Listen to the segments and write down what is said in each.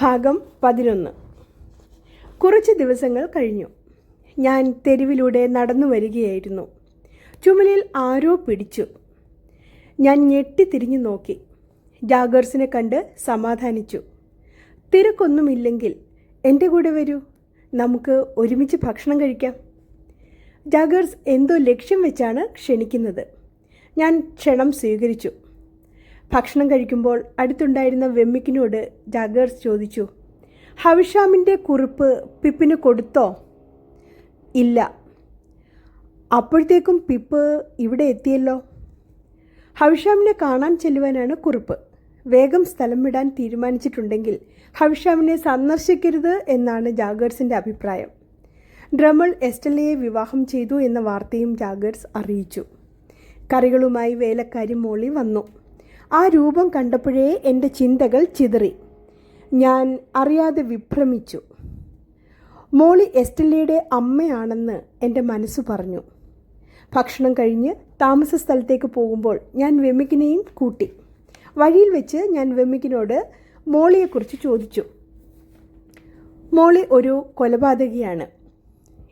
ഭാഗം പതിനൊന്ന്. കുറച്ച് ദിവസങ്ങൾ കഴിഞ്ഞു. ഞാൻ തെരുവിലൂടെ നടന്നു വരികയായിരുന്നു. ചുമലിൽ ആരോ പിടിച്ചു. ഞാൻ ഞെട്ടി തിരിഞ്ഞു നോക്കി. ജാഗേഴ്സിനെ കണ്ട് സമാധാനിച്ചു. തിരക്കൊന്നുമില്ലെങ്കിൽ എന്റെ കൂടെ വരൂ. നമുക്ക് ഒരുമിച്ച് ഭക്ഷണം കഴിക്കാം. ജാഗേഴ്സ് എന്തോ ലക്ഷ്യം വെച്ചാണ് ക്ഷണിക്കുന്നത്. ഞാൻ ക്ഷണം സ്വീകരിച്ചു. ഭക്ഷണം കഴിക്കുമ്പോൾ അടുത്തുണ്ടായിരുന്ന വെമ്മിക്കിനോട് ജാഗേഴ്സ് ചോദിച്ചു ഹവിഷാമിന്റെ കുറിപ്പ് പിപ്പിന് കൊടുത്തോ? ഇല്ല. അപ്പോഴത്തേക്കും പിപ്പ് ഇവിടെ എത്തിയല്ലോ? ഹവിഷാമിനെ കാണാൻ ചെല്ലുവാനാണ് കുറിപ്പ്. വേഗം സ്ഥലം വിടാൻ തീരുമാനിച്ചിട്ടുണ്ടെങ്കിൽ ഹവിഷാമിനെ സന്ദർശിക്കരുത് എന്നാണ് ജാഗേഴ്സിന്റെ അഭിപ്രായം. ഡ്രമൾ എസ്റ്റലയെ വിവാഹം ചെയ്തു എന്ന വാർത്തയും ജാഗേഴ്സ് അറിയിച്ചു. കറികളുമായി വേലക്കാരി മോളി വന്നു. ആ രൂപം കണ്ടപ്പോഴേ എന്റെ ചിന്തകൾ ചിതറി. ഞാൻ അറിയാതെ വിഭ്രമിച്ചു. മോളി എസ്റ്റല്ലയുടെ അമ്മയാണെന്ന് എന്റെ മനസ്സ് പറഞ്ഞു. ഭക്ഷണം കഴിഞ്ഞ് താമസ സ്ഥലത്തേക്ക് പോകുമ്പോൾ ഞാൻ വെമിക്കിനെയും കൂട്ടി. വഴിയിൽ വെച്ച് ഞാൻ വെമിക്കിനോട് മോളിയെക്കുറിച്ച് ചോദിച്ചു. മോളി ഒരു കൊലപാതകിയാണ്.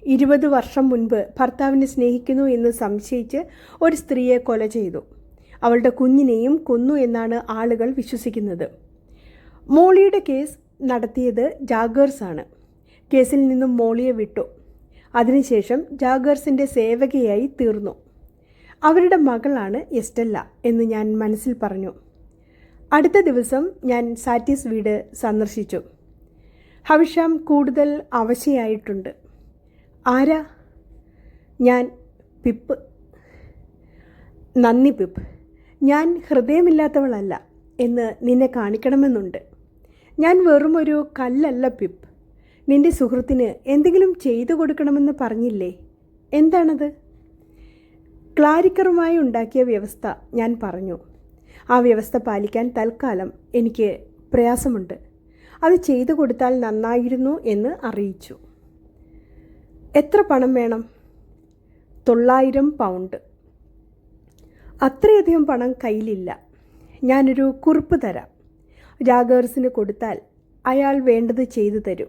ഇരുപത് വർഷം മുൻപ് ഭർത്താവിനെ സ്നേഹിക്കുന്നു എന്ന് സംശയിച്ച് ഒരു സ്ത്രീയെ കൊല ചെയ്തു. അവളുടെ കുഞ്ഞിനെയും കൊന്നു എന്നാണ് ആളുകൾ വിശ്വസിക്കുന്നത്. മോളിയുടെ കേസ് നടത്തിയത് ജാഗേഴ്സാണ് കേസിൽ നിന്നും മോളിയെ വിട്ടു. അതിനുശേഷം ജാഗേഴ്സിന്റെ സേവകയായി തീർന്നു. അവരുടെ മകളാണ് എസ്റ്റല്ല എന്ന് ഞാൻ മനസ്സിൽ പറഞ്ഞു. അടുത്ത ദിവസം ഞാൻ സാറ്റിസ് വീട് സന്ദർശിച്ചു. ഹവിഷാം കൂടുതൽ അവശയായിട്ടുണ്ട്. ആരാ? ഞാൻ പിപ്പ്. നന്ദി പിപ്പ്. ഞാൻ ഹൃദയമില്ലാത്തവളല്ല എന്ന് നിന്നെ കാണിക്കണമെന്നുണ്ട്. ഞാൻ വെറുമൊരു കല്ലല്ല പിപ്പ്. നിന്റെ സുഹൃത്തിന് എന്തെങ്കിലും ചെയ്തു കൊടുക്കണമെന്ന് പറഞ്ഞില്ലേ? എന്താണത്? ക്ലാരിക്കറുമായി ഉണ്ടാക്കിയ വ്യവസ്ഥ ഞാൻ പറഞ്ഞു. ആ വ്യവസ്ഥ പാലിക്കാൻ തൽക്കാലം എനിക്ക് പ്രയാസമുണ്ട്. അത് ചെയ്തു കൊടുത്താൽ നന്നായിരുന്നു എന്ന് അറിയിച്ചു. എത്ര പണം വേണം? തൊള്ളായിരം പൗണ്ട്. അത്രയധികം പണം കയ്യിലില്ല. ഞാനൊരു കുറിപ്പ് തരാം. ജാഗേഴ്സിന് കൊടുത്താൽ അയാൾ വേണ്ടത് ചെയ്തു തരും.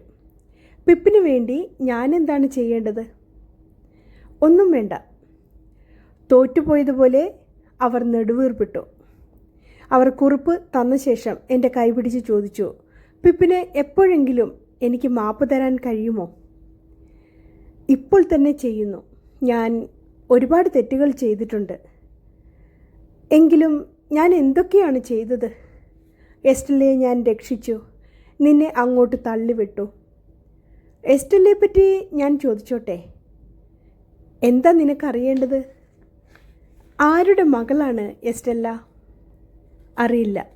പിപ്പിന് വേണ്ടി ഞാൻ എന്താണ് ചെയ്യേണ്ടത്? ഒന്നും വേണ്ട. തോറ്റുപോയതുപോലെ അവർ നെടുവീർപ്പിട്ടു. അവർ കുറിപ്പ് തന്ന ശേഷം എന്റെ കൈപിടിച്ച് ചോദിച്ചു പിപ്പിന് എപ്പോഴെങ്കിലും എനിക്ക് മാപ്പ് തരാൻ കഴിയുമോ? ഇപ്പോൾ തന്നെ ചെയ്യുന്നു. ഞാൻ ഒരുപാട് തെറ്റുകൾ ചെയ്തിട്ടുണ്ട്. എങ്കിലും ഞാൻ എന്തൊക്കെയാണ് ചെയ്തത്? എസ്റ്റല്ലയെ ഞാൻ രക്ഷിച്ചു. നിന്നെ അങ്ങോട്ട് തള്ളിവിട്ടു. എസ്റ്റല്ലയെ പറ്റി ഞാൻ ചോദിച്ചോട്ടെ? എന്താ നിനക്കറിയേണ്ടത്? ആരുടെ മകളാണ് എസ്റ്റല്ല? അറിയില്ല.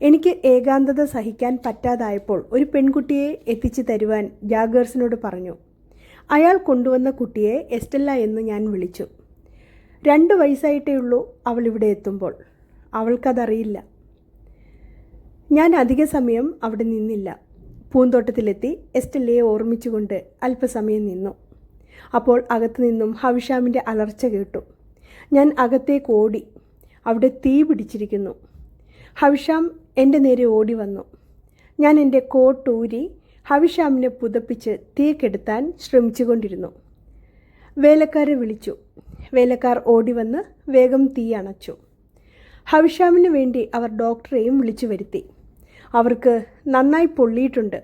എനിക്ക് ഏകാന്തത സഹിക്കാൻ പറ്റാതായപ്പോൾ ഒരു പെൺകുട്ടിയെ എത്തിച്ചു തരുവാൻ ജാഗേഴ്സിനോട് പറഞ്ഞു. അയാൾ കൊണ്ടുവന്ന കുട്ടിയെ എസ്റ്റല്ല എന്ന് ഞാൻ വിളിച്ചു. രണ്ട് വയസ്സായിട്ടേ ഉള്ളൂ അവൾ ഇവിടെ എത്തുമ്പോൾ. അവൾക്കതറിയില്ല. ഞാൻ അധിക സമയം അവിടെ നിന്നില്ല. പൂന്തോട്ടത്തിലെത്തി എസ്റ്റല്ലയെ ഓർമ്മിച്ചുകൊണ്ട് അല്പസമയം നിന്നു. അപ്പോൾ അകത്തു നിന്നും ഹവിഷാമിന്റെ അലർച്ച കേട്ടു. ഞാൻ അകത്തേക്ക് ഓടി. അവിടെ തീ പിടിച്ചിരിക്കുന്നു. ഹവിഷാം എന്റെ നേരെ ഓടി വന്നു. ഞാൻ എന്റെ കോട്ടൂരി ഹവിഷാമിനെ പുതപ്പിച്ച് തീ കെടുത്താൻ ശ്രമിച്ചുകൊണ്ടിരുന്നു. വേലക്കാരെ വിളിച്ചു. വേലക്കാർ ഓടിവന്ന് വേഗം തീ അണച്ചു. ഹവിഷാമിന് വേണ്ടി അവർ ഡോക്ടറെയും വിളിച്ചു വരുത്തി. അവർക്ക് നന്നായി പൊള്ളിയിട്ടുണ്ട്.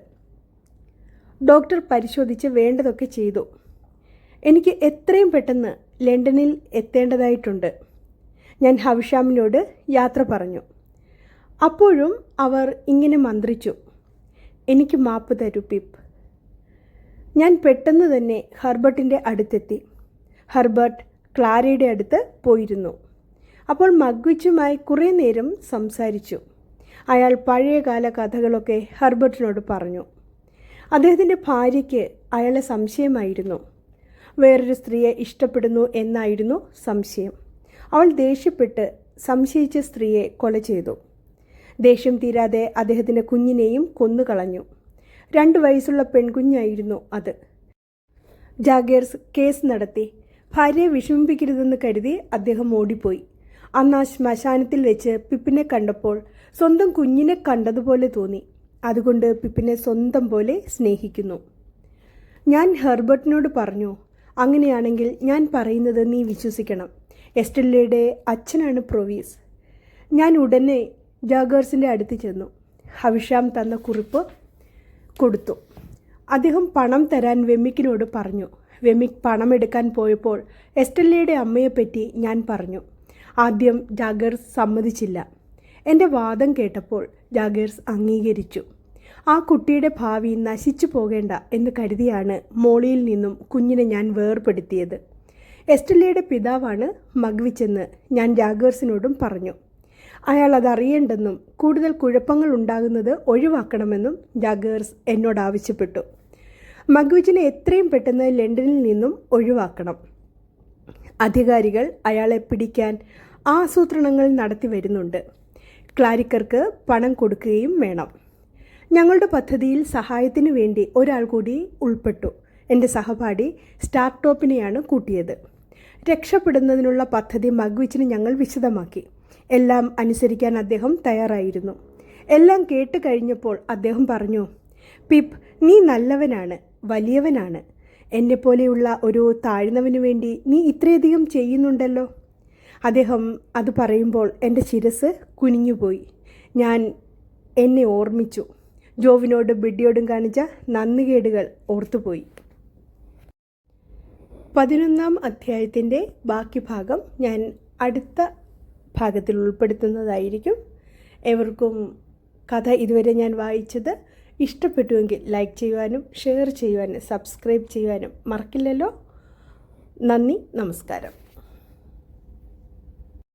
ഡോക്ടർ പരിശോധിച്ച് വേണ്ടതൊക്കെ ചെയ്തു. എനിക്ക് എത്രയും പെട്ടെന്ന് ലണ്ടനിൽ എത്തേണ്ടതായിട്ടുണ്ട്. ഞാൻ ഹവിഷാമിനോട് യാത്ര പറഞ്ഞു. അപ്പോഴും അവർ ഇങ്ങനെ മന്ത്രിച്ചു. എനിക്ക് മാപ്പ് തരൂ പിപ്പ്. ഞാൻ പെട്ടെന്ന് തന്നെ ഹെർബർട്ടിന്റെ അടുത്തെത്തി. ഹർബർട്ട് ക്ലാരയുടെ അടുത്ത് പോയിരുന്നു. അപ്പോൾ മഗ്വിച്ചുമായി കുറേ നേരം സംസാരിച്ചു. അയാൾ പഴയകാല കഥകളൊക്കെ ഹെർബർട്ടിനോട് പറഞ്ഞു. അദ്ദേഹത്തിന്റെ ഭാര്യയ്ക്ക് അയാളെ സംശയമായിരുന്നു. വേറൊരു സ്ത്രീയെ ഇഷ്ടപ്പെടുന്നു എന്നായിരുന്നു സംശയം. അവൾ ദേഷ്യപ്പെട്ട് സംശയിച്ച സ്ത്രീയെ കൊല ചെയ്തു. ദേഷ്യം തീരാതെ അദ്ദേഹത്തിന്റെ കുഞ്ഞിനെയും കൊന്നുകളഞ്ഞു. രണ്ട് വയസ്സുള്ള പെൺകുഞ്ഞായിരുന്നു അത്. ജാഗേഴ്സ് കേസ് നടത്തി. ഭാര്യയെ വിഷമിപ്പിക്കരുതെന്ന് കരുതി അദ്ദേഹം ഓടിപ്പോയി. അന്ന് ആ ശ്മശാനത്തിൽ വെച്ച് പിപ്പിനെ കണ്ടപ്പോൾ സ്വന്തം കുഞ്ഞിനെ കണ്ടതുപോലെ തോന്നി. അതുകൊണ്ട് പിപ്പിനെ സ്വന്തം പോലെ സ്നേഹിക്കുന്നു. ഞാൻ ഹെർബർട്ടിനോട് പറഞ്ഞു അങ്ങനെയാണെങ്കിൽ ഞാൻ പറയുന്നത് നീ വിശ്വസിക്കണം. എസ്റ്റെല്ലയുടെ അച്ഛനാണ് പ്രൊവീസ്. ഞാൻ ഉടനെ ജാഗേഴ്സിന്റെ അടുത്ത് ചെന്നു. ഹവിഷാം തന്ന കുറിപ്പ് കൊടുത്തു. അദ്ദേഹം പണം തരാൻ വെമ്മിക്കിനോട് പറഞ്ഞു. വെമ്മിക് പണമെടുക്കാൻ പോയപ്പോൾ എസ്റ്റല്ലയുടെ അമ്മയെപ്പറ്റി ഞാൻ പറഞ്ഞു. ആദ്യം ജാഗേഴ്സ് സമ്മതിച്ചില്ല. എന്റെ വാദം കേട്ടപ്പോൾ ജാഗേഴ്സ് അംഗീകരിച്ചു. ആ കുട്ടിയുടെ ഭാവി നശിച്ചു പോകേണ്ട എന്ന് കരുതിയാണ് മോളിയിൽ നിന്നും കുഞ്ഞിനെ ഞാൻ വേർപെടുത്തിയത് എസ്റ്റല്ലയുടെ പിതാവാണ് മഗ്വിച്ചെന്ന് ഞാൻ ജാഗേഴ്സിനോടും പറഞ്ഞു. അയാൾ അതറിയേണ്ടെന്നും കൂടുതൽ കുഴപ്പങ്ങൾ ഉണ്ടാകുന്നത് ഒഴിവാക്കണമെന്നും ജാഗേഴ്സ് എന്നോട് ആവശ്യപ്പെട്ടു. മഗ്വിച്ചിനെ എത്രയും പെട്ടെന്ന് ലണ്ടനിൽ നിന്നും ഒഴിവാക്കണം. അധികാരികൾ അയാളെ പിടിക്കാൻ ആസൂത്രണങ്ങൾ നടത്തി വരുന്നുണ്ട്. ക്ലാരിക്കർക്ക് പണം കൊടുക്കുകയും വേണം. ഞങ്ങളുടെ പദ്ധതിയിൽ സഹായത്തിനു വേണ്ടി ഒരാൾ കൂടി ഉൾപ്പെട്ടു. എന്റെ സഹപാഠി സ്റ്റാർട്ടോപ്പിനെയാണ് കൂട്ടിയത്. രക്ഷപ്പെടുന്നതിനുള്ള പദ്ധതി മഗ്വിച്ചിന് ഞങ്ങൾ വിശദമാക്കി. എല്ലാം അനുസരിക്കാൻ അദ്ദേഹം തയ്യാറായിരുന്നു. എല്ലാം കേട്ട് കഴിഞ്ഞപ്പോൾ അദ്ദേഹം പറഞ്ഞു പിപ്പ് നീ നല്ലവനാണ്. വലിയവനാണ്. എന്നെപ്പോലെയുള്ള ഒരു താഴ്ന്നവനു വേണ്ടി നീ ഇത്രയധികം ചെയ്യുന്നുണ്ടല്ലോ. അദ്ദേഹം അത് പറയുമ്പോൾ എന്റെ ശിരസ് കുനിഞ്ഞുപോയി. ഞാൻ എന്നെ ഓർമ്മിച്ചു. ജോവിനോടും ബിഡിയോടും കാണിച്ച നന്ദികേടുകൾ ഓർത്തുപോയി. പതിനൊന്നാം അധ്യായത്തിന്റെ ബാക്കി ഭാഗം ഞാൻ അടുത്ത ഭാഗത്തിൽ ഉൾപ്പെടുത്തുന്നതായിരിക്കും. എവർക്കും കഥ ഇതുവരെ ഞാൻ വായിച്ചത് ഇഷ്ടപ്പെട്ടുവെങ്കിൽ ലൈക്ക് ചെയ്യുവാനും ഷെയർ ചെയ്യുവാനും സബ്സ്ക്രൈബ് ചെയ്യുവാനും മറക്കില്ലല്ലോ. നന്ദി നമസ്കാരം.